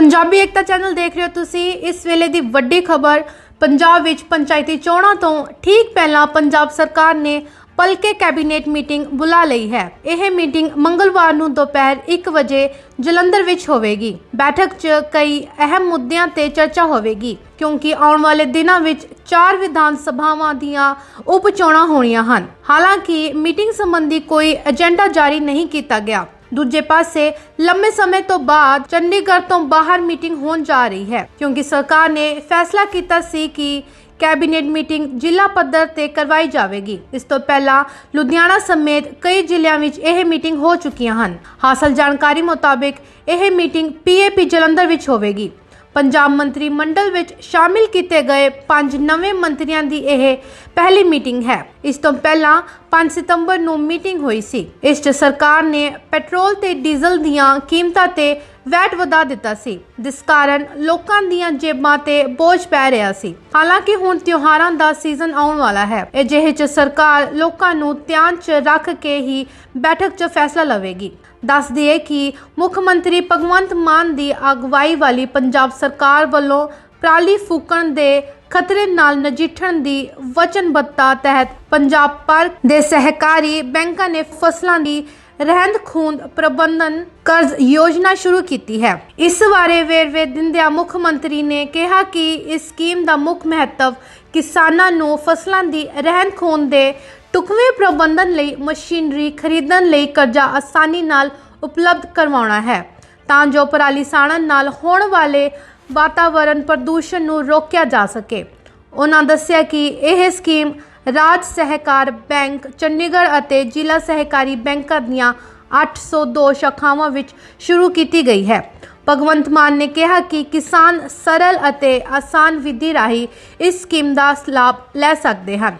ਪੰਜਾਬੀ ਏਕਤਾ channel ਦੇਖ ਰਹੇ ਹੋ ਤੁਸੀਂ। ਇਸ ਵੇਲੇ ਦੀ ਵੱਡੀ ਖਬਰ, ਪੰਜਾਬ ਵਿੱਚ ਪੰਚਾਇਤੀ ਚੋਣਾਂ ਤੋਂ ਠੀਕ ਪਹਿਲਾਂ ਪੰਜਾਬ ਸਰਕਾਰ ਨੇ ਪਲਕੇ ਕੈਬਨਿਟ ਮੀਟਿੰਗ ਬੁਲਾ ਲਈ ਹੈ। ਇਹ ਮੀਟਿੰਗ ਮੰਗਲਵਾਰ ਨੂੰ ਦੁਪਹਿਰ 1 ਵਜੇ ਜਲੰਧਰ ਵਿੱਚ ਹੋਵੇਗੀ। ਬੈਠਕ 'ਚ ਕਈ ਅਹਿਮ ਮੁੱਦਿਆਂ ਤੇ ਚਰਚਾ ਹੋਵੇਗੀ, ਕਿਉਂਕਿ ਆਉਣ ਵਾਲੇ ਦਿਨਾਂ ਵਿੱਚ ਚਾਰ ਵਿਧਾਨ ਸਭਾਵਾਂ ਦੀਆਂ ਉਪ ਚੋਣਾਂ ਹੋਣੀਆਂ ਹਨ। ਹਾਲਾਂਕਿ ਮੀਟਿੰਗ ਸੰਬੰਧੀ ਕੋਈ ਏਜੰਡਾ ਜਾਰੀ ਨਹੀਂ ਕੀਤਾ ਗਿਆ। ਦੂਜੇ ਪਾਸੇ ਲੰਮੇ ਸਮੇਂ ਤੋਂ ਬਾਅਦ ਚੰਡੀਗੜ੍ਹ ਤੋਂ ਬਾਹਰ ਮੀਟਿੰਗ ਹੋਣ ਜਾ ਰਹੀ ਹੈ, ਕਿਉਂਕਿ ਸਰਕਾਰ ਨੇ ਫੈਸਲਾ ਕੀਤਾ ਸੀ ਕਿ ਕੈਬਨਿਟ ਮੀਟਿੰਗ ਜ਼ਿਲ੍ਹਾ ਪੱਧਰ ਤੇ ਕਰਵਾਈ ਜਾਵੇਗੀ। ਇਸ ਤੋਂ ਪਹਿਲਾਂ ਲੁਧਿਆਣਾ ਸਮੇਤ ਕਈ ਜ਼ਿਲ੍ਹਿਆਂ ਵਿੱਚ ਇਹ ਮੀਟਿੰਗ ਹੋ ਚੁੱਕੀਆਂ ਹਨ। ਹਾਸਲ ਜਾਣਕਾਰੀ ਮੁਤਾਬਿਕ ਇਹ ਮੀਟਿੰਗ ਪੀਏਪੀ ਜਲੰਧਰ ਵਿੱਚ ਹੋਵੇਗੀ। ਪੰਜਾਬ ਮੰਤਰੀ ਮੰਡਲ ਵਿੱਚ ਸ਼ਾਮਿਲ ਕੀਤੇ ਗਏ ਪੰਜ ਨਵੇਂ ਮੰਤਰੀਆਂ ਦੀ ਇਹ ਪਹਿਲੀ ਮੀਟਿੰਗ ਹੈ। ਇਸ ਤੋਂ ਪਹਿਲਾਂ 5 ਸਤੰਬਰ ਨੂੰ ਮੀਟਿੰਗ ਹੋਈ ਸੀ। ਇਸ 'ਚ ਸਰਕਾਰ ਨੇ ਪੈਟਰੋਲ ਤੇ ਡੀਜ਼ਲ ਦੀਆਂ ਕੀਮਤਾਂ ਤੇ ਵੈਟ ਵਧਾ ਦਿੱਤਾ ਸੀ। ਜਿਸ ਕਾਰਨ ਲੋਕਾਂ ਦੀਆਂ ਜੇਬਾਂ ਤੇ ਬੋਝ ਪੈ ਰਿਹਾ ਸੀ। ਹਾਲਾਂਕਿ ਹੁਣ ਤਿਉਹਾਰਾਂ ਦਾ ਸੀਜ਼ਨ ਆਉਣ ਵਾਲਾ ਹੈ। ਅਜਿਹੇ 'ਚ ਸਰਕਾਰ ਲੋਕਾਂ ਨੂੰ ਧਿਆਨ 'ਚ ਰੱਖ ਕੇ ਹੀ ਬੈਠਕ 'ਚ ਫੈਸਲਾ ਲਵੇਗੀ। ਦੱਸ ਦਈਏ ਕਿ ਮੁੱਖ ਮੰਤਰੀ ਭਗਵੰਤ ਮਾਨ ਦੀ ਅਗਵਾਈ ਵਾਲੀ ਪੰਜਾਬ ਸਰਕਾਰ ਵੱਲੋਂ ਪਰਾਲੀ ਫੂਕਣ ਦੇ ਖਤਰੇ ਨਾਲ ਨਜਿੱਠਣ ਦੀ ਵਚਨਬੱਧਤਾ ਤਹਿਤ ਪੰਜਾਬ ਭਰ ਦੇ ਸਹਿਕਾਰੀ ਬੈਂਕਾਂ ਨੇ ਫਸਲਾਂ ਦੀ ਰਹਿੰਦ ਖੂੰਦ ਪ੍ਰਬੰਧਨ ਕਰਜ਼ ਯੋਜਨਾ ਸ਼ੁਰੂ ਕੀਤੀ ਹੈ। ਇਸ ਬਾਰੇ ਵੇਰਵੇ ਦਿੰਦਿਆਂ ਮੁੱਖ ਮੰਤਰੀ ਨੇ ਕਿਹਾ ਕਿ ਇਸ ਸਕੀਮ ਦਾ ਮੁੱਖ ਮਹੱਤਵ ਕਿਸਾਨਾਂ ਨੂੰ ਫਸਲਾਂ ਦੀ ਰਹਿੰਦ ਖੂੰਦ ਦੇ ਟੁਕਵੇਂ ਪ੍ਰਬੰਧਨ ਲਈ ਮਸ਼ੀਨਰੀ ਖਰੀਦਣ ਲਈ ਕਰਜ਼ਾ ਆਸਾਨੀ ਨਾਲ ਉਪਲਬਧ ਕਰਵਾਉਣਾ ਹੈ। ਤਾਂ ਜੋ ਪਰਾਲੀ ਸਾੜਨ ਨਾਲ ਹੋਣ ਵਾਲੇ ਵਾਤਾਵਰਣ ਪ੍ਰਦੂਸ਼ਣ ਨੂੰ ਰੋਕਿਆ ਜਾ ਸਕੇ। ਉਹਨਾਂ ਦੱਸਿਆ ਕਿ ਇਹ ਸਕੀਮ ਰਾਜ ਸਹਿਕਾਰ ਬੈਂਕ ਚੰਡੀਗੜ੍ਹ ਅਤੇ ਜ਼ਿਲ੍ਹਾ ਸਹਿਕਾਰੀ ਬੈਂਕਾਂ ਦੀਆਂ 802 ਸ਼ਾਖਾਵਾਂ ਵਿੱਚ ਸ਼ੁਰੂ ਕੀਤੀ ਗਈ ਹੈ। ਭਗਵੰਤ ਮਾਨ ਨੇ ਕਿਹਾ ਕਿ ਕਿਸਾਨ ਸਰਲ ਅਤੇ ਆਸਾਨ ਵਿਧੀ ਰਾਹੀਂ ਇਸ ਸਕੀਮ ਦਾ ਲਾਭ ਲੈ ਸਕਦੇ ਹਨ।